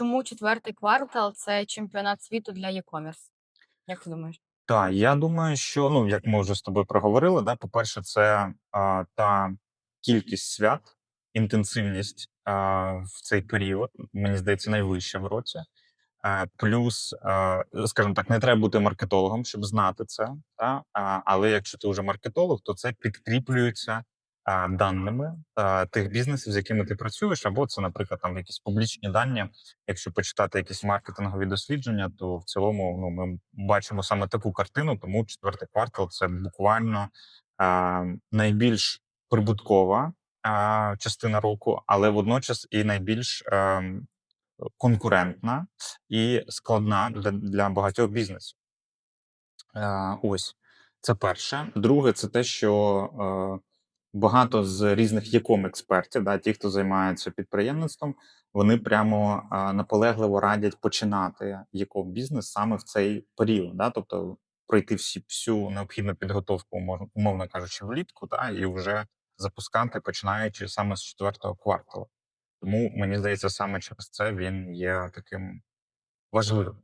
чому четвертий квартал це чемпіонат світу для e-commerce? Як ти думаєш? Так, я думаю, що ну як ми вже з тобою проговорили, да, по-перше, це а, та кількість свят, інтенсивність а, в цей період, мені здається, найвища в році. Е, плюс, е, скажімо так, не треба бути маркетологом, щоб знати це. Та? А, але якщо ти вже маркетолог, то це підкріплюється даними тих бізнесів, з якими ти працюєш, або це, наприклад, там якісь публічні дані. Якщо почитати якісь маркетингові дослідження, то в цілому ну, ми бачимо саме таку картину, тому четвертий квартал це буквально а, найбільш прибуткова а, частина року, але водночас і найбільш ем, конкурентна і складна для, для багатьох бізнесів. Е, ось це перше. Друге, це те, що е, багато з різних яком експертів, да, ті, хто займається підприємництвом, вони прямо е, наполегливо радять починати яком бізнес саме в цей період. Да, тобто пройти всі, всю необхідну підготовку, умовно кажучи, влітку, да, і вже запускати, починаючи саме з четвертого кварталу. Тому мені здається, саме через це він є таким важливим.